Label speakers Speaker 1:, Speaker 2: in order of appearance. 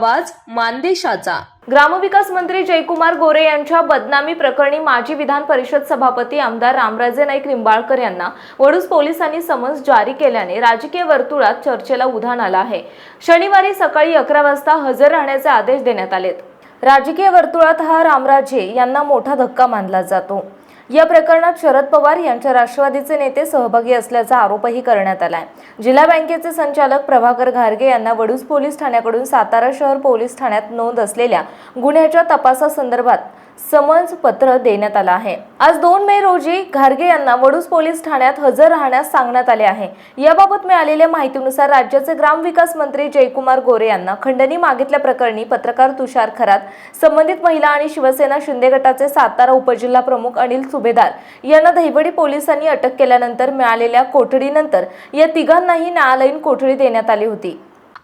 Speaker 1: आवाज मानदेशाचा.
Speaker 2: ग्रामविकास मंत्री जयकुमार गोरे यांच्या बदनामी प्रकरणी माजी विधान परिषद सभापती आमदार रामराजे नाईक निंबाळकर यांना वडूज पोलिसांनी समन्स जारी केल्याने राजकीय वर्तुळात चर्चेला उधाण आलं आहे. शनिवारी सकाळी अकरा वाजता हजर राहण्याचे आदेश देण्यात आलेत. राजकीय वर्तुळात हा रामराजे यांना मोठा धक्का मानला जातो. या प्रकरणात शरद पवार यांच्या राष्ट्रवादीचे नेते सहभागी असल्याचा आरोपही करण्यात आलाय. जिल्हा बँकेचे संचालक प्रभाकर घारगे यांना वडूज पोलीस ठाण्याकडून सातारा शहर पोलीस ठाण्यात नोंद असलेल्या गुन्ह्याच्या तपासासंदर्भात समन्स पत्र देण्यात आलं आहे. आज दोन मे रोजी घारगे यांना वडूज पोलीस ठाण्यात हजर राहण्यास सांगण्यात आले आहे. याबाबत मिळालेल्या माहितीनुसार राज्याचे ग्रामविकास मंत्री जयकुमार गोरे यांना खंडणी मागितल्या प्रकरणी पत्रकार तुषार खरात संबंधित महिला आणि शिवसेना शिंदे गटाचे सातारा उपजिल्हा प्रमुख अनिल सुभेदार यांना दहिवडी पोलिसांनी अटक केल्यानंतर मिळालेल्या कोठडीनंतर या तिघांनाही न्यायालयीन कोठडी देण्यात आली होती.